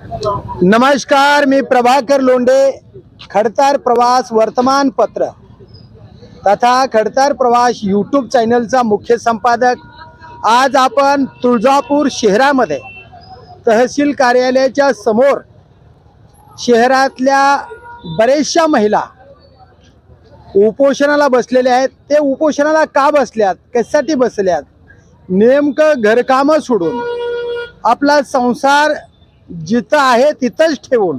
नमस्कार मी प्रभाकर लोंढे खडतार प्रवास वर्तमानपत्र तथा खडतार प्रवास यूट्यूब चॅनलचा मुख्य संपादक. आज आपण तुळजापूर शहरामध्ये तहसील कार्यालयाच्या समोर शहरातल्या बऱ्याचशा महिला उपोषणाला बसलेल्या आहेत. ते उपोषणाला का बसल्यात? कशासाठी बसल्यात? नेमकं घरकामं सोडून आपला संसार जिथं आहे तिथंच ठेवून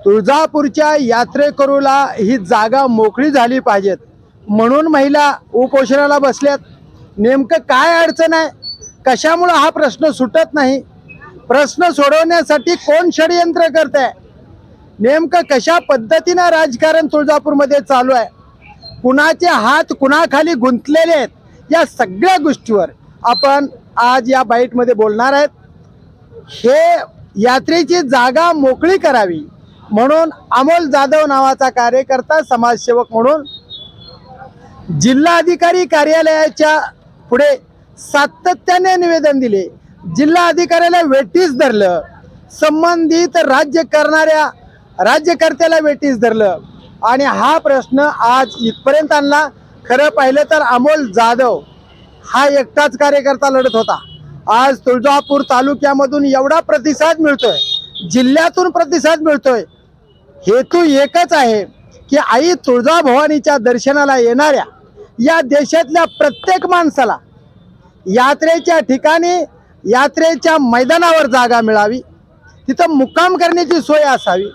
तुळजापूरच्या यात्रेकरूला ही जागा मोकळी झाली पाहिजेत. म्हणून महिला उपोषणाला बसल्यात. नेमकं काय अडचण आहे? कशामुळं हा प्रश्न सुटत नाही? प्रश्न सोडवण्यासाठी कोण षडयंत्र करत आहे नेमकं कशा पद्धतीनं राजकारण तुळजापूरमध्ये चालू आहे? कुणाचे हात कुणाखाली गुंतलेले आहेत? या सगळ्या गोष्टीवर आपण आज या बाईटमध्ये बोलणार आहेत. हे यात्रेची जागा मोकळी करावी म्हणून अमोल जाधव नावाचा कार्यकर्ता समाजसेवक म्हणून जिल्हाधिकारी कार्यालयाच्या पुढे सातत्याने निवेदन दिले. जिल्हा अधिकाऱ्याला वेटीस धरलं. संबंधित राज्य करणाऱ्या राज्यकर्त्याला वेटीस धरलं. आणि हा प्रश्न आज इथपर्यंत आणला. खरं पाहिलं तर अमोल जाधव हा एकटाच कार्यकर्ता लढत होता. आज तुळजापूर तालुक्यामधून एवढा प्रतिसाद मिळतोय जिल्ह्यातून प्रतिसाद मिळतोय. हेतू एकच आहे की आई तुळजाभवानीच्या दर्शनाला येणाऱ्या या देशातल्या प्रत्येक माणसाला यात्रेच्या ठिकाणी यात्रेच्या मैदानावर जागा मिळावी. तिथं मुक्काम करण्याची सोय असावी.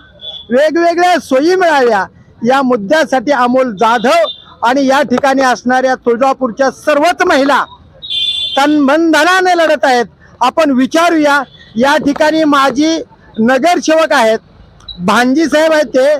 वेगवेगळ्या सोयी मिळाव्या. या मुद्द्यासाठी अमोल जाधव आणि या ठिकाणी असणाऱ्या तुळजापूरच्या सर्वच महिला तनबंधनाने लढत आहेत. आपण विचारूया या ठिकाणी माजी नगरसेवक आहेत. भांजी साहेब आहेत ते.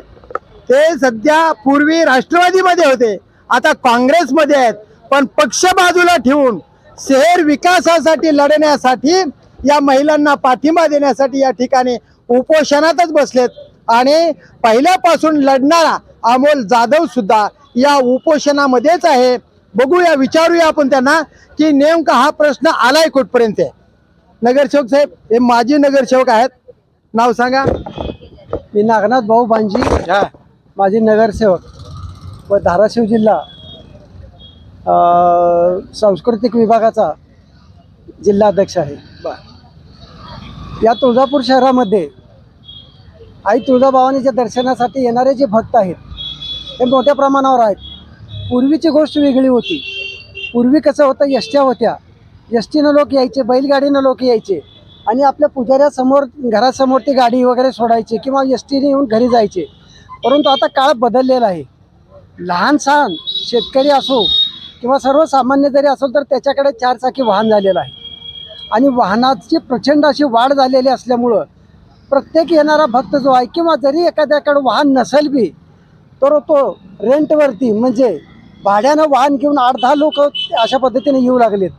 ते सध्या पूर्वी राष्ट्रवादीमध्ये होते. आता काँग्रेसमध्ये आहेत. पण पक्ष बाजूला ठेवून शहर विकासासाठी लढण्यासाठी या महिलांना पाठिंबा देण्यासाठी या ठिकाणी उपोषणातच बसलेत. आणि पहिल्यापासून लढणारा अमोल जाधव सुद्धा या उपोषणामध्येच आहे. बघूया विचारूया आपण त्यांना की नेमका हा प्रश्न आलाय कुठपर्यंत आहे. नगरसेवक साहेब हे माजी नगरसेवक आहेत. नाव सांगा. मी नागनाथ भाऊ बांजी हा माझे नगरसेवक व धाराशिव जिल्हा अ, सांस्कृतिक विभागाचा जिल्हाध्यक्ष आहे. या तुळजापूर शहरामध्ये आई तुळजाभवानीच्या दर्शनासाठी येणारे जे भक्त आहेत हे मोठ्या प्रमाणावर आहेत. पूर्वीची गोष्ट वेगळी होती. पूर्वी कसं होतं यष्ट्या होत्या. यष्टीनं लोक यायचे बैलगाडीनं लोक यायचे. आणि आपल्या पुजाऱ्यासमोर घरासमोर ती गाडी वगैरे सोडायची किंवा यष्टीने येऊन घरी जायचे. परंतु आता काळ बदललेला आहे. लहान सहान शेतकरी असो किंवा सर्वसामान्य जरी असेल तर त्याच्याकडे चारचाकी वाहन झालेलं आहे. आणि वाहनाची प्रचंड अशी वाढ झालेली असल्यामुळं प्रत्येक येणारा भक्त जो आहे किंवा जरी एखाद्याकडं वाहन नसेल बी तर तो रेंटवरती म्हणजे भाड्यानं वाहन घेऊन आठ दहा लोक अशा पद्धतीने येऊ लागलेत.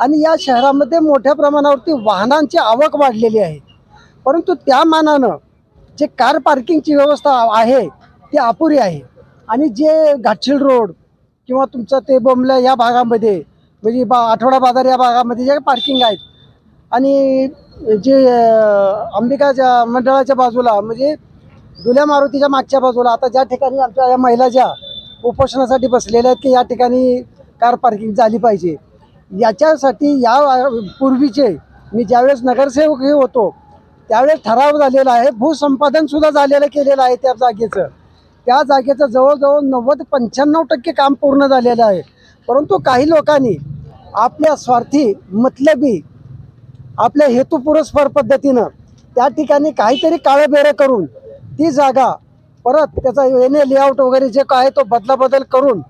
आणि या शहरामध्ये मोठ्या प्रमाणावरती वाहनांची आवक वाढलेली आहे. परंतु त्या मानानं जे कार पार्किंगची व्यवस्था आहे ती अपुरी आहे. आणि जे घाटशील रोड किंवा तुमचं ते बोंबल्या या भागामध्ये म्हणजे बा आठवडा बाजार या भागामध्ये जे पार्किंग आहेत. आणि जे अंबिकाच्या मंडळाच्या बाजूला म्हणजे दुल्या मारुतीच्या मागच्या बाजूला आता ज्या ठिकाणी आमच्या या महिला ज्या उपोषणासाठी बसलेले आहेत की या ठिकाणी कार पार्किंग झाली पाहिजे. याच्यासाठी या पूर्वीचे मी ज्यावेळेस नगरसेवक हे होतो त्यावेळेस ठराव झालेला आहे भूसंपादनसुद्धा झालेलं केलेलं आहे त्या जागेचं. त्या जागेचं जवळजवळ नव्वद पंच्याण्णव टक्के काम पूर्ण झालेलं आहे. परंतु काही लोकांनी आपल्या स्वार्थी मतलबी आपल्या हेतुपुरस्पर पद्धतीनं त्या ठिकाणी काहीतरी काळंबेडं करून ती जागा परत त्याचा येणे लेआउट वगैरे जे काय तो बदलाबदल करून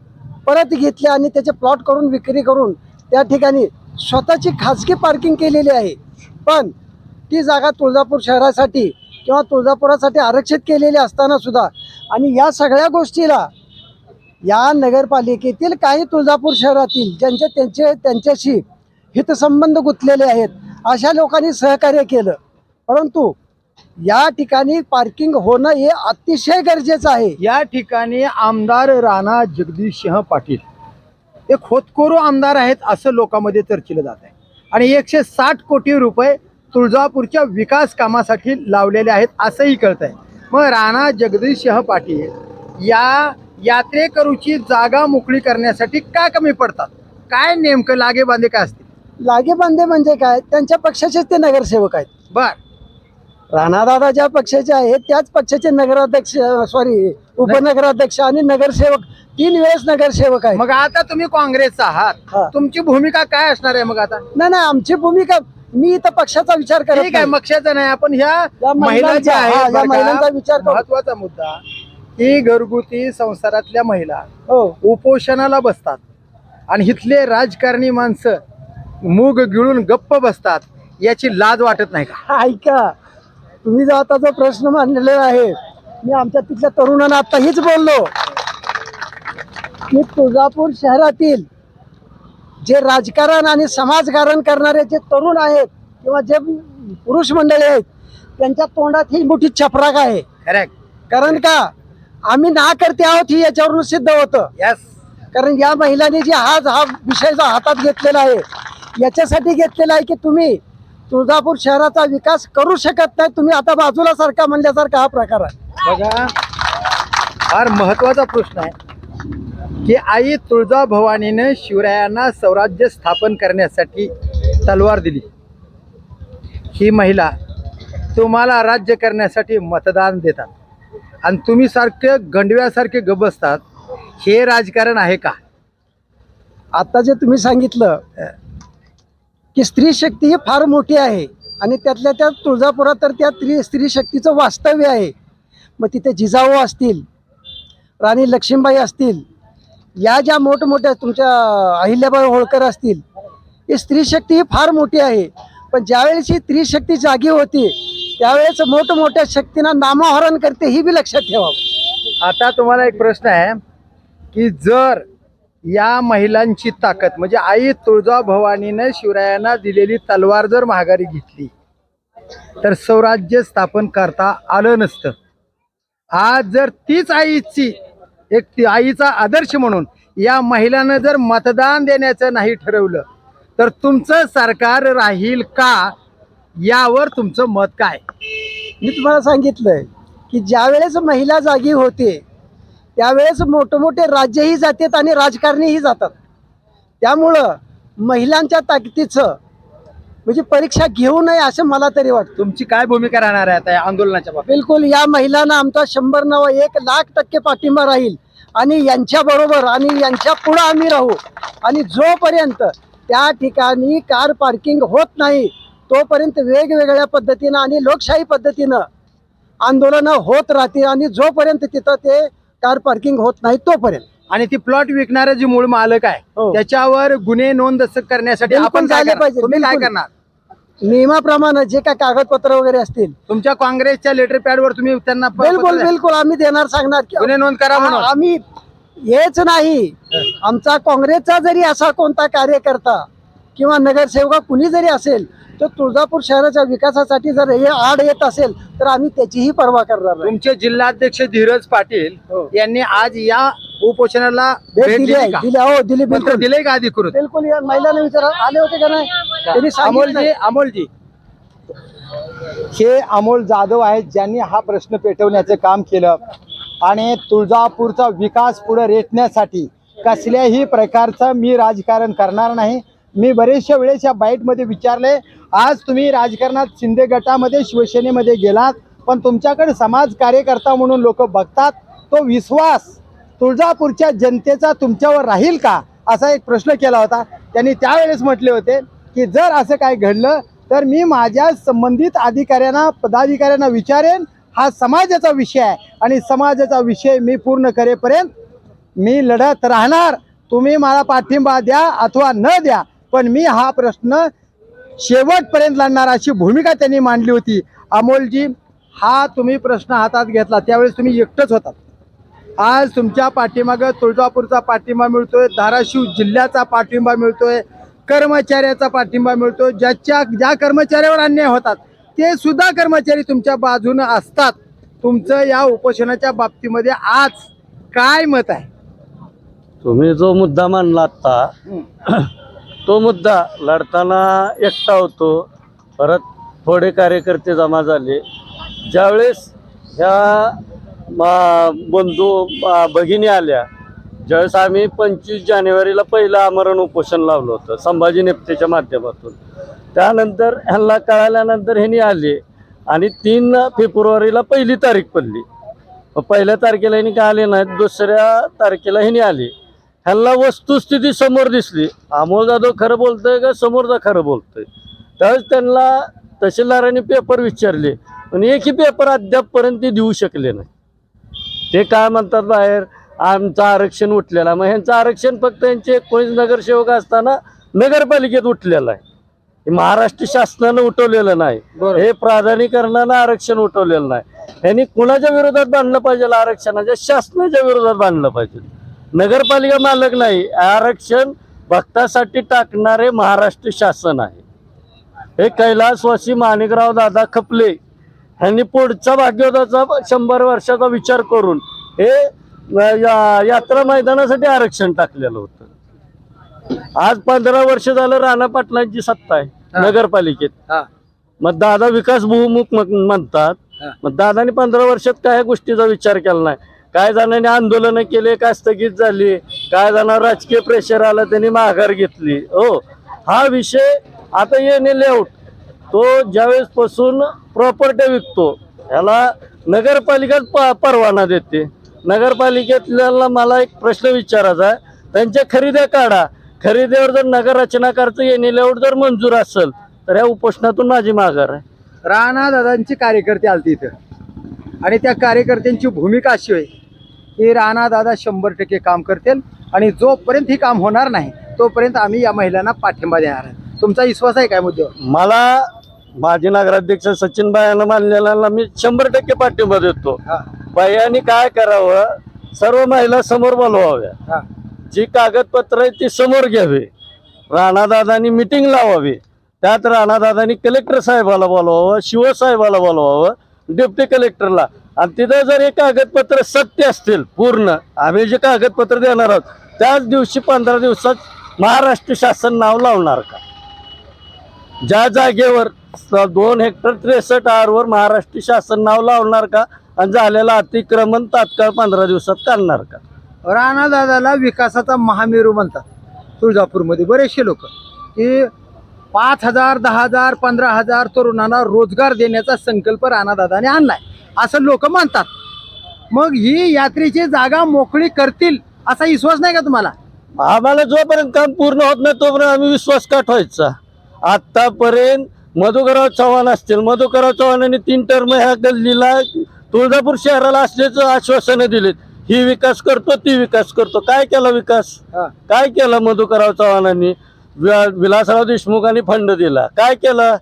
परत घेतले आणि त्याचे प्लॉट करून विक्री करून त्या ठिकाणी स्वतःची खाजगी पार्किंग केलेली आहे. पण ती जागा तुळजापूर शहरासाठी किंवा तुळजापुरासाठी आरक्षित केलेली असताना सुद्धा आणि या सगळ्या गोष्टीला या नगरपालिकेतील काही तुळजापूर शहरातील ज्यांचे त्यांचे त्यांच्याशी हितसंबंध गुंतलेले आहेत अशा लोकांनी सहकार्य केलं. परंतु या ठिकाणी पार्किंग होणं हे अतिशय गरजेचं आहे. या ठिकाणी आमदार राणा जगदीशसिंह पाटील हे खोतकोरू आमदार आहेत असं लोकांमध्ये चर्चिलं जात आहे. आणि एकशे साठ कोटी रुपये तुळजापूरच्या विकास कामासाठी लावलेले आहेत असंही कळत आहे मग राणा जगदीशसिंह पाटील या यात्रेकरूची जागा मोकळी करण्यासाठी का कमी पडतात? काय नेमकं लागे बांधे काय असतील? लागे बांधे म्हणजे काय? त्यांच्या पक्षाचेच ते नगरसेवक आहेत. बर. राणादादा ज्या पक्षाचे आहेत त्याच पक्षाचे नगराध्यक्ष सॉरी उपनगराध्यक्ष आणि नगरसेवक. तीन वेळेस नगरसेवक आहेत. मग आता तुम्ही काँग्रेसचा आहात. हा. तुमची भूमिका काय असणार आहे मग आता? नाही नाही आमची भूमिका मी इथं पक्षाचा विचार करत ठीक आहे नाही. पक्षाचं नाही आपण ह्या या महिला ज्या महिलांचा- हा, या महिलांचा विचार करू. महत्त्वाचा मुद्दा की घरगुती संसारातल्या महिला हो. उपोषणाला बसतात. आणि इथले राजकारणी माणसं मूग गिळून गप्प बसतात याची लाज वाटत नाही का? ऐका तुम्ही जो आता जो प्रश्न मांडलेला आहे मी आमच्या तिथल्या तरुणांना आता हीच बोललो. की तुळजापूर शहरातील जे राजकारण आणि समाजकारण करणारे जे तरुण आहेत किंवा जे पुरुष मंडळी आहेत त्यांच्या तोंडात ही मोठी चपराक आहे. कारण का? आम्ही ना करते आहोत ही याच्यावरून सिद्ध होतं. यस कारण या महिलांनी जे आज हा विषय जो हातात घेतलेला आहे याच्यासाठी घेतलेला आहे की तुम्ही तुळजापूर शहराचा विकास करू शकत नाही. तुम्ही आता बाजूला सारखा म्हणल्यासारखा हा प्रकार आहे. बघा फार महत्त्वाचा प्रश्न आहे की आई तुळजा भवानीनं शिवरायांना स्वराज्य स्थापन करण्यासाठी तलवार दिली. ही महिला तुम्हाला राज्य करण्यासाठी मतदान देतात. आणि तुम्ही सारखे गंडव्यासारखे गबसतात हे राजकारण आहे का? आता जे तुम्ही सांगितलं की स्त्री शक्ती ही फार मोठी आहे आणि त्यातल्या त्या तुळजापुरात तर त्या स्त्री स्त्री शक्तीचं वास्तव्य आहे. मग तिथे जिजाऊ असतील राणी लक्ष्मीबाई असतील या ज्या मोठमोठ्या तुमच्या अहिल्याबाई होळकर असतील ही स्त्री शक्ती ही फार मोठी आहे. पण ज्यावेळेस ही स्त्री शक्ती जागी होती त्यावेळेस मोठमोठ्या शक्तींना नामोहरण करते ही बी लक्षात ठेवावं. आता तुम्हाला एक प्रश्न आहे की जर या महिलांची ताकद म्हणजे आई तुळजाभवानीनं शिवरायांना दिलेली तलवार जर महागारी घेतली तर स्वराज्य स्थापन करता आलं नसतं. आज जर तीच आईची एक ती आईचा आदर्श म्हणून या महिलांना जर मतदान देण्याचं नाही ठरवलं तर तुमचं सरकार राहील का? यावर तुमचं मत काय? मी तुम्हाला सांगितलंय की ज्यावेळेस महिला जागी होते त्यावेळेस मोठमोठे राज्यही जातात आणि राजकारणीही जातात. त्यामुळं महिलांच्या ताकदीचं म्हणजे परीक्षा घेऊ नये असं मला तरी वाटतं. तुमची काय भूमिका राहणार आहे आता या आंदोलनाच्या बाबतीत? बिलकुल या महिलांना आमचा शंभर नव एक लाख टक्के पाठिंबा राहील. आणि यांच्या बरोबर आणि यांच्या पुढं आम्ही राहू. आणि जोपर्यंत त्या ठिकाणी कार पार्किंग होत नाही तोपर्यंत वेगवेगळ्या पद्धतीनं आणि लोकशाही पद्धतीनं आंदोलनं होत राहतील. आणि जोपर्यंत तिथं ते कार पार्किंग होत नाही तोपर्यंत. आणि ती प्लॉट विकणारे जे मूळ मालक आहे हो. त्याच्यावर गुन्हे नोंद करण्यासाठी बिलकुल आपण काय झाले करणार? पाहिजे, तुम्ही काय बिलकुल. करणार? नियमाप्रमाणे जे काय कागदपत्र वगैरे असतील. तुमच्या काँग्रेसच्या लेटर पॅड वर तुम्ही त्यांना प- बिलकुल पत्र- बिलकुल आम्ही देणार सांगणार की गुन्हे नोंद करा म्हणून. आम्ही हेच नाही. आमचा काँग्रेसचा जरी असा कोणता कार्यकर्ता किंवा नगरसेवक कुणी जरी असेल तर तुळजापूर शहराच्या विकासासाठी जर हे आड येत असेल तर आम्ही त्याचीही पर्वा करणार नाही. तुमचे जिल्हाध्यक्ष धीरज पाटील हो. यांनी आज या उपोषणाला भेट दिली आहे. हो दिली पत्र बिलकुल. दिले का अधिकृत? बिलकुल या महिलांना विचारा. आले होते का नाही? त्यांनी सांगितलं. अमोलजी अमोलजी. हे अमोल जाधव आहेत ज्यांनी हा प्रश्न पेटवण्याचं काम केलं. आणि तुळजापूरचा विकास पुढे रेटण्यासाठी कसल्याही प्रकारचं मी राजकारण करणार नाही. मी बरेचशा वेळेस या बाईटमध्ये विचारले आज तुम्ही राजकारणात शिंदे गटामध्ये शिवसेनेमध्ये गेलात पण तुमच्याकडे समाज कार्यकर्ता म्हणून लोक बघतात तो विश्वास तुळजापूरच्या जनतेचा तुमच्यावर राहील का? असा एक प्रश्न केला होता. त्यांनी त्यावेळेस म्हटले होते की जर असं काय घडलं तर मी माझ्या संबंधित अधिकाऱ्यांना पदाधिकाऱ्यांना विचारेन. हा समाजाचा विषय आहे आणि समाजाचा विषय मी पूर्ण करेपर्यंत मी लढत राहणार. तुम्ही मला पाठिंबा द्या अथवा न द्या पण मी हा प्रश्न शेवटपर्यंत लढणार अशी भूमिका त्यांनी मांडली होती. अमोलजी हा तुम्ही प्रश्न हातात घेतला त्यावेळेस तुम्ही एकटंच होतात. आज तुमच्या पाठीमागं तुळजापूरचा पाठिंबा मिळतोय धाराशिव जिल्ह्याचा पाठिंबा मिळतोय कर्मचाऱ्याचा पाठिंबा मिळतोय ज्याच्या ज्या कर्मचाऱ्यावर अन्याय होतात ते सुद्धा कर्मचारी तुमच्या बाजूनं असतात. तुमचं या उपोषणाच्या बाबतीमध्ये आज काय मत आहे? तुम्ही जो मुद्दा मांडला आता तो मुद्दा लढताना एकटा होतो. परत थोडे कार्यकर्ते जमा झाले. ज्यावेळेस ह्या मा- बंधू भगिनी आल्या ज्यावेळेस आम्ही पंचवीस जानेवारीला पहिलं आमरण उपोषण लावलं होतं संभाजी नेप्तेच्या माध्यमातून. त्यानंतर ह्यांना कळाल्यानंतर ह्यांनी आले आणि तीन फेब्रुवारीला पहिली तारीख पडली. पहिल्या तारखेला ह्यांनी का आले नाहीत? दुसऱ्या तारखेला ह्यांनी आले. ह्यांना वस्तुस्थिती समोर दिसली. अमोल जाधव खरं बोलतोय का समोरचा खरं बोलतोय? त्यावेळेस त्यांना तहसीलदारांनी पेपर विचारले पण एकही पेपर अद्यापपर्यंत ते देऊ शकले नाही. ते काय म्हणतात बाहेर? आमचं आरक्षण उठलेलं मग ह्यांचं आरक्षण फक्त यांचे एकोणीस नगरसेवक असताना नगरपालिकेत उठलेलं आहे. हे महाराष्ट्र शासनानं उठवलेलं नाही. हे प्राधानिकरणानं आरक्षण उठवलेलं नाही. यांनी कुणाच्या विरोधात बांधलं पाहिजे? आरक्षणाच्या शासनाच्या विरोधात बांधलं पाहिजे. नगरपालिका मालक नाही आरक्षण भक्तासाठी टाकणारे महाराष्ट्र शासन आहे. हे कैलासवासी माणिकराव दादा खपले ह्यांनी पुढचा भाग्योदाचा शंभर वर्षाचा विचार करून हे यात्रा मैदानासाठी आरक्षण टाकलेलं होतं. आज पंधरा वर्ष झालं राणा पाटलांची सत्ता आहे. नगरपालिकेत. मग दादा विकास बहुमुख म्हण- म्हणतात. मग दादानी पंधरा वर्षात काय गोष्टीचा विचार केला नाही? काय जणांनी आंदोलन केले काय स्थगित झाली काय जणांना राजकीय प्रेशर आला त्यांनी माघार घेतली. हो हा विषय आता येणे लेआउट. तो ज्यावेळेस पासून प्रॉपर्टी विकतो ह्याला नगरपालिकाच प- परवाना देते. नगरपालिकेतल्याला मला एक प्रश्न विचारायचा आहे. त्यांच्या खरेद्या काढा. खरेदीवर जर नगर रचनाकारचं येणे लेआउट जर मंजूर असेल तर या उपोषणातून माझी माघार आहे. राणा दादांचे कार्यकर्ते आलते इथं. आणि त्या कार्यकर्त्यांची भूमिका अशी होईल की राणा दादा शंभर टक्के काम करतील आणि जोपर्यंत ही काम होणार नाही तोपर्यंत आम्ही या महिलांना पाठिंबा देणार आहे. तुमचा विश्वास आहे काय मुद्द्यावर? मला माजी नगराध्यक्ष सचिन बायानं मानलेला मी शंभर टक्के पाठिंबा देतो. हा. बायांनी काय करावं? सर्व महिला समोर बोलवाव्या. हा. जी कागदपत्र आहेत ती समोर घ्यावी. राणादादांनी मिटिंग लावावी. त्यात राणादादांनी कलेक्टर साहेबाला बोलवावं शिवसाहेबाला बोलवावं डेप्टी कलेक्टरला आणि तिथं जर हे कागदपत्र सत्य असतील पूर्ण आम्ही जे कागदपत्र देणार आहोत त्याच दिवशी पंधरा दिवसात महाराष्ट्र शासन नाव लावणार का? ज्या जागेवर दोन हेक्टर त्रेसष्ट आरवर महाराष्ट्र शासन नाव लावणार का? आणि झालेलं अतिक्रमण तात्काळ पंधरा दिवसात काढणार का? राणा दादाला विकासाचा महामेरू म्हणतात तुळजापूरमध्ये. बरेचसे लोक की पाच हजार दहा हजार पंधरा हजार तरुणांना रोजगार देण्याचा संकल्प राणा दादाने आणलाय. असं लोक मानतात. मग ही यात्रेची जागा मोकळी करतील असा विश्वास नाही का तुम्हाला? आम्हाला जोपर्यंत काम पूर्ण होत नाही तोपर्यंत आम्ही विश्वास का ठेवायचा? आतापर्यंत मधुकरराव चव्हाण असतील. मधुकरराव चव्हाणांनी तीन टर्म ह्या गल्लीला तुळजापूर शहराला असल्याचं आश्वासनं दिलेत. ही विकास करतो ती विकास करतो. काय केला विकास. काय केलं मधुकरराव चव्हाणांनी? विलासराव देशमुखांनी फंड दिला. काय केलं?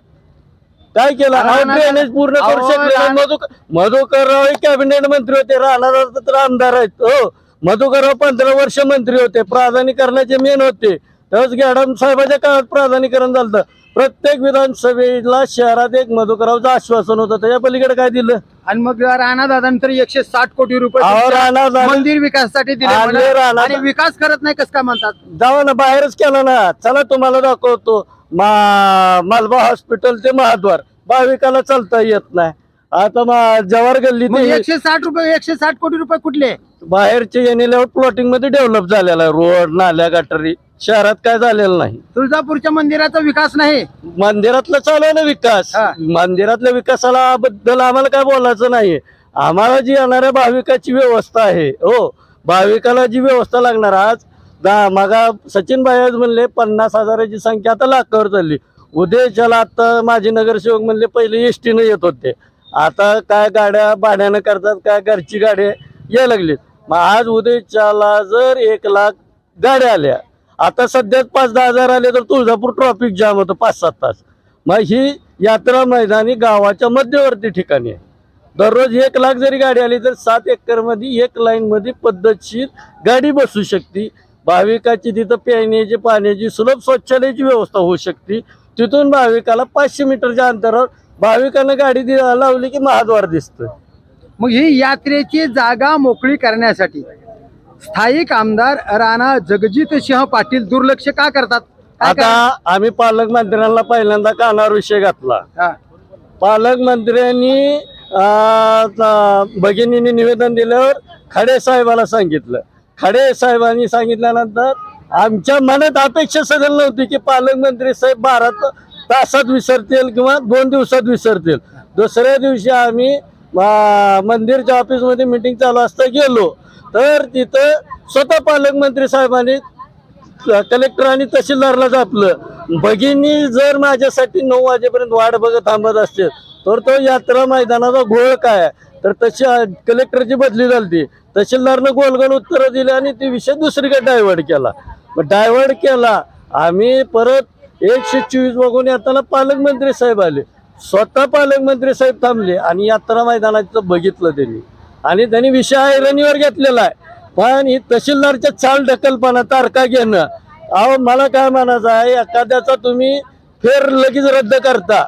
काय केलं? ड्रेनेज पूर्ण करू शकले मधुकर मधुकरराव हे कॅबिनेट मंत्री होते राहणार तर आमदार आहेत. हो. मधुकरराव पंधरा वर्ष मंत्री होते प्राधानिकरणाचे मेन होते. त्यावेळेस गॅडम साहेबाच्या काळात प्राधानिकरण झालं प्रत्येक विधानसभेला शहरात एक मधुकररावचं आश्वासन होतं. त्याच्या पलीकडे काय दिलं? आणि मग राणा दादांतर एकशे साठ कोटी रुपये अहो, तुमच्या राणा दादा- मंदिर विकासासाठी दिले म्हणा. आणि विकास करत नाही कसं काय म्हणतात? जावा ना बाहेरच केला ना. चला तुम्हाला दाखवतो. मा मालबा हॉस्पिटल ते महाद्वार. भाविकाला चालता येत नाही. आता मा- जवाहर गल्ली मग ते एकशे साठ रुपये एकशे साठ कोटी रुपये कुठले? बाहेरचे येणे प्लॉटिंगमध्ये डेव्हलप झालेला आहे. रोड नाल्या गटारी. शहरात काय झालेलं नाही. तुळजापूरच्या मंदिराचा विकास नाही. मंदिरातलं चालू आहे ना विकास. हा. मंदिरातल्या विकासाला बद्दल आम्हाला काय बोलायचं नाही आम्हाला जी येणाऱ्या भाविकाची व्यवस्था आहे हो भाविकाला जी व्यवस्था लागणार आज दा मागा सचिन भाई आज म्हणले पन्नास हजाराची संख्या आता लाखावर चालली. उद्याच्याला आता माझे नगरसेवक म्हणले पहिले एस टीनं येत होते. आता काय गाड्या भाड्यानं करतात काय घरची गाड्या यायला लागलीत. मग आज उद्याच्याला जर एक लाख गाड्या आल्या आता सध्याच पाच दहा हजार आले तर तुळजापूर ट्रॉफिक जाम होतं पाच सात तास. मग ही यात्रा मैदानी गावाच्या मध्यवर्ती ठिकाणी आहे. दररोज एक लाख जरी गाडी आली तर सात एकरमध्ये एक लाईनमध्ये पद्धतशीर गाडी बसू शकते. भाविकाची तिथं पिण्याची पाण्याची सुलभ शौचालयाची व्यवस्था होऊ शकते. तिथून भाविकाला पाचशे मीटरच्या अंतरावर भाविकांना गाडी दि- लावली की महाद्वार दिसतं मग ही यात्रेची जागा मोकळी करण्यासाठी स्थायिक आमदार राणा जगजित सिंह पाटील दुर्लक्ष का करतात? काय आता आम्ही पालकमंत्र्यांना पहिल्यांदा कानावर विषय घातला? हा, पालकमंत्र्यांनी अं, त- भगिनींनी निवेदन दिल्यावर खडे साहेबाला सांगितलं. खडे साहेबांनी सांगितल्यानंतर आमच्या मनात अपेक्षा सगळं नव्हती की पालकमंत्री साहेब बारा त- तासात विसरतील किंवा दोन दिवसात विसरतील. दुसऱ्या दिवशी आम्ही अं, मंदिरच्या ऑफिसमध्ये मिटिंग चालू असता गेलो. तर तिथं स्वतः पालकमंत्री साहेबांनी कलेक्टर आणि तहसीलदारला जापलं. भगिनी जर माझ्यासाठी नऊ वाजेपर्यंत वाट बघत थांबत असते तर तो यात्रा मैदानाचा घोळ काय? आहे? तर तशी कलेक्टरची बदली झाली तहसीलदारनं गोलगोल उत्तरं दिली आणि ती विषय दुसरीकडे डायव्हर्ट केला. मग डायव्हर्ट केला. आम्ही परत एकशे चोवीस बघून येताना पालकमंत्री साहेब आले. स्वतः पालकमंत्री साहेब थांबले आणि यात्रा मैदानाचं बघितलं त्यांनी. आणि त्यांनी विषय ऐरणीवर घेतलेला आहे. पण ही तहसीलदारच्या चाल ढकलपणा तारखा घेणं अहो मला काय म्हणायचं आहे एखाद्याचा तुम्ही फेर लगेच रद्द करता.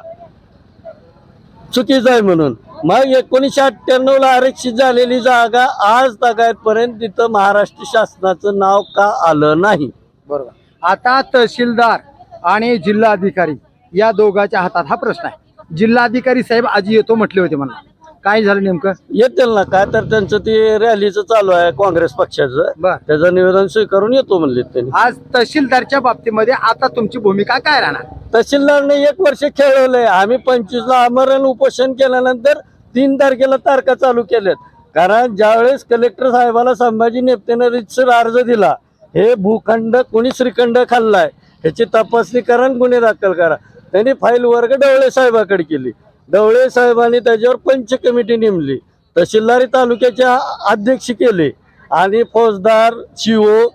चुकीचं आहे म्हणून. मग एकोणीसशे अठ्ठ्याण्णव ला आरक्षित झालेली जागा आज तगायतपर्यंत तिथं महाराष्ट्र शासनाचं नाव का आलं नाही? बरोबर. आता तहसीलदार आणि जिल्हाधिकारी या दोघांच्या हातात हा प्रश्न आहे. जिल्हाधिकारी साहेब आजी येतो म्हटले होते मला. काय झालं नेमकं? येतील ना काय तर त्यांचं ते रॅलीचं चालू आहे काँग्रेस पक्षाचं. बर. त्याचं निवेदन स्वीकारून येतो म्हणले त्यांनी. आज तहसीलदारच्या बाबतीमध्ये आता तुमची भूमिका काय राहणार? तहसीलदारने एक वर्ष खेळवलंय. आम्ही पंचवीसला आमरण उपोषण केल्यानंतर तीन तारखेला तारखा चालू केल्यात. कारण ज्यावेळेस कलेक्टर साहेबाला संभाजी नेपतेनं रितसर अर्ज दिला हे भूखंड कोणी श्रीखंड खाल्लाय ह्याची तपासणी करा आणि गुन्हे दाखल करा. त्यांनी फाईल वर्ग डवळे साहेबाकडे केली. डवळे साहेबांनी त्याच्यावर पंच कमिटी नेमली. तहसीलदारी तालुक्याच्या अध्यक्ष केले. आणि फौजदार शिओ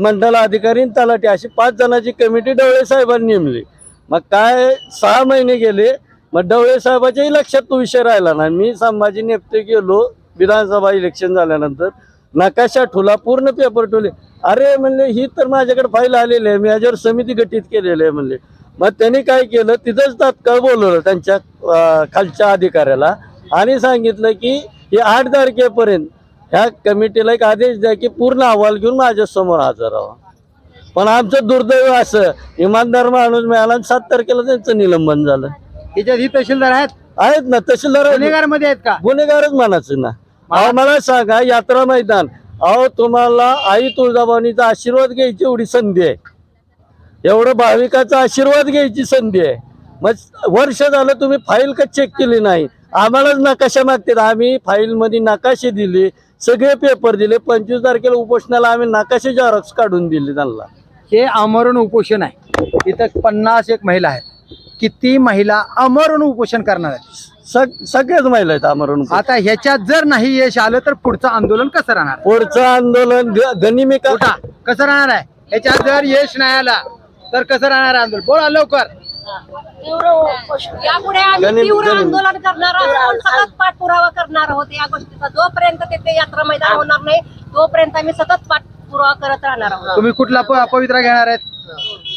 मंडल अधिकारी तलाठी अशी पाच जणांची कमिटी डवळे साहेबांनी नेमली. मग काय सहा महिने गेले मग डवळे साहेबाच्याही लक्षात तो विषय राहिला ना मी संभाजी नेपते गेलो विधानसभा इलेक्शन झाल्यानंतर. नकाशा ठुला पूर्ण पेपर ठेवले अरे म्हणले ही तर माझ्याकडे फाईल आलेली आहे. मी याच्यावर समिती गठीत केलेली आहे म्हणले. मग त्यांनी काय केलं तिथंच तात्काळ बोलवलं त्यांच्या खालच्या अधिकाऱ्याला आणि सांगितलं की ही आठ तारखेपर्यंत ह्या कमिटीला एक आदेश द्या की पूर्ण अहवाल घेऊन माझ्यासमोर हजर राहा. पण आमचं दुर्दैव असं इमानदार माणूस मिळाला आणि सात तारखेला त्यांचं निलंबन झालं. याच्यात ही तहसीलदार आहेत? आहेत ना तहसीलदार गुन्हेगारमध्ये आहेत का? गुन्हेगारच म्हणायचं ना. अहो मला सांगा यात्रा मैदान. अहो तुम्हाला आई तुळजाभवानीचा आशीर्वाद घ्यायची एवढी संधी आहे. एवढं भाविकाचा आशीर्वाद घ्यायची संधी आहे. मग वर्ष झालं तुम्ही फाईल का चेक केली नाही? आम्हालाच नकाशा मागतात. आम्ही फाईल मध्ये नकाशे दिले सगळे पेपर दिले. पंचवीस तारखेला उपोषणाला आम्ही नकाशे झेरॉक्स काढून दिले त्यांना. हे आमरण उपोषण आहे. इथं पन्नास एक महिला आहेत. किती महिला आमरण उपोषण करणार आहेत? सग सगळ्याच महिला आहेत आमरण उपोषण. आता ह्याच्यात जर नाही यश आलं तर पुढचं आंदोलन कसं राहणार? पुढचं आंदोलन ग- गनिमिका उठा कसं राहणार आहे? ह्याच्यात जर यश नाही आला तर कसं राहणार आंदोलन? बोला लवकर. यापुढे आम्ही गणित- तीव्र गणित. आंदोलन करणार आहोत. सतत पाठपुरावा करणार आहोत. या गोष्टीचा जोपर्यंत तिथे यात्रा मैदान होणार नाही तोपर्यंत आम्ही सतत पाठपुरावा करत राहणार आहोत. तुम्ही कुठला प- पवित्रा घेणार आहेत?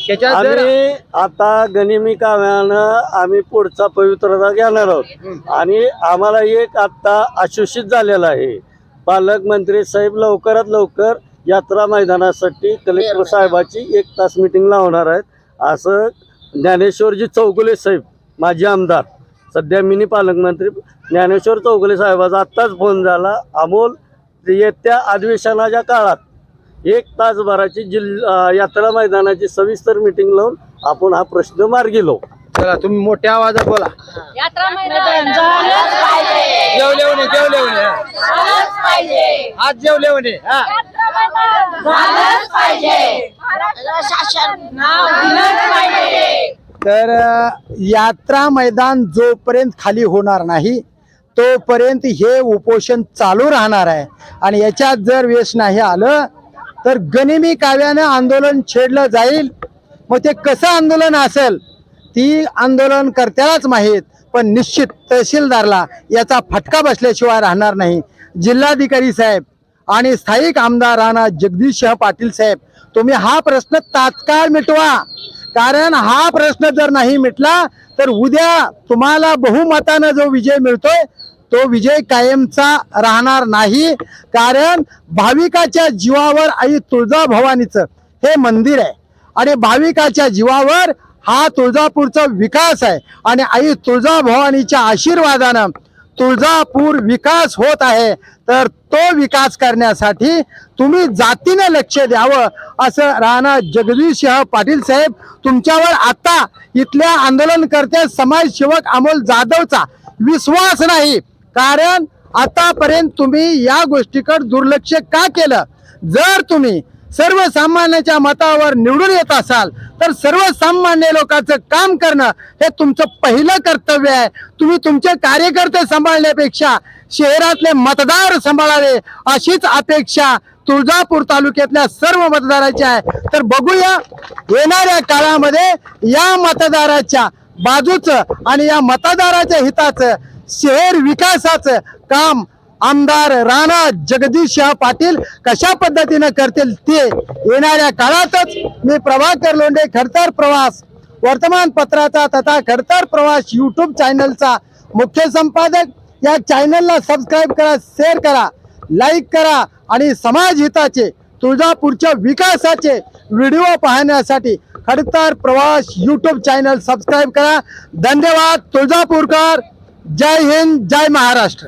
ह्याच्यात जर आम्ही आता गनिमी काव्यानं आम्ही पुढचा पवित्रता घेणार आहोत. आणि आम्हाला एक आता आश्वासित झालेला आहे. पालकमंत्री साहेब लवकरात लवकर यात्रा मैदानासाठी कलेक्टर साहेबाची एक तास मिटिंग लावणार आहेत. असं ज्ञानेश्वरजी चौगुले साहेब माजी आमदार सध्या मिनी पालकमंत्री ज्ञानेश्वर चौगुले साहेबाचा आत्ताच फोन झाला. अमोल येत्या अधिवेशनाच्या काळात एक तासभराची जिल्हा यात्रा मैदानाची सविस्तर मिटिंग लावून आपण हा प्रश्न मार्गी लावू. चला तुम्ही मोठ्या आवाजात बोला. यात्रा मैदान. झालंच पाहिजे. जेवले म्हणे जेवले म्हणे झालंच पाहिजे. आज जेवले म्हणे हा. यात्रा मैदान. झालंच पाहिजे. महाराष्ट्र शासन. नाव दिलंच पाहिजे. तर यात्रा मैदान जोपर्यंत खाली होणार नाही तोपर्यंत हे उपोषण चालू राहणार आहे. आणि याच्यात जर यश नाही आलं तर गनिमी काव्यानं आंदोलन छेडलं जाईल. मग ते कसं आंदोलन असेल? ती आंदोलन करत्यालाच माहीत पण निश्चित तहसीलदारला याचा फटका बसल्याशिवाय राहणार नाही. जिल्हाधिकारी साहेब आणि स्थायिक आमदार राणा जगदीश पाटील साहेब तुम्ही हा प्रश्न तात्काळ मिटवा. कारण हा प्रश्न जर नाही मिटला तर उद्या तुम्हाला बहुमतानं जो विजय मिळतोय तो विजय कायमचा राहणार नाही. कारण भाविकाच्या जीवावर आई तुळजाभवानीचं हे मंदिर आहे. आणि भाविकाच्या जीवावर हा तुळजापूरचा विकास आहे. आणि आई तुळजाभवानीच्या आशीर्वादानं तुळजापूर विकास होत आहे. तर तो विकास करण्यासाठी तुम्ही जातीने लक्ष द्यावं असं राणा जगदीशसिंह पाटील साहेब तुमच्यावर आता इथल्या आंदोलनकर्त्या समाजसेवक अमोल जाधवचा विश्वास नाही. कारण आतापर्यंत तुम्ही या गोष्टीकडे दुर्लक्ष का केलं? जर तुम्ही सर्वसामान्याच्या मतावर निवडून येत असाल तर सर्वसामान्य लोकांचं काम करणं हे तुमचं पहिलं कर्तव्य आहे. तुम्ही तुमचे कार्यकर्ते सांभाळण्यापेक्षा शहरातले मतदार सांभाळावे अशीच अपेक्षा तुळजापूर तालुक्यातल्या सर्व मतदाराची आहे. तर बघूया येणाऱ्या काळामध्ये या मतदाराच्या बाजूचं आणि या मतदाराच्या हिताचं शहर विकासाचं काम आमदार राणा जगदीशशाह पाटील कशा पद्धतीनं करतील ते येणाऱ्या काळातच मी प्रभाकर लोंढे खडतर प्रवास वर्तमानपत्राचा तथा खडतर प्रवास यूट्यूब चॅनलचा मुख्य संपादक. या चॅनलला सबस्क्राईब करा शेअर करा लाईक करा आणि समाज हिताचे तुळजापूरच्या विकासाचे व्हिडिओ पाहण्यासाठी खडतर प्रवास यूट्यूब चॅनल सबस्क्राईब करा. धन्यवाद तुळजापूरकर. जय हिंद जय महाराष्ट्र.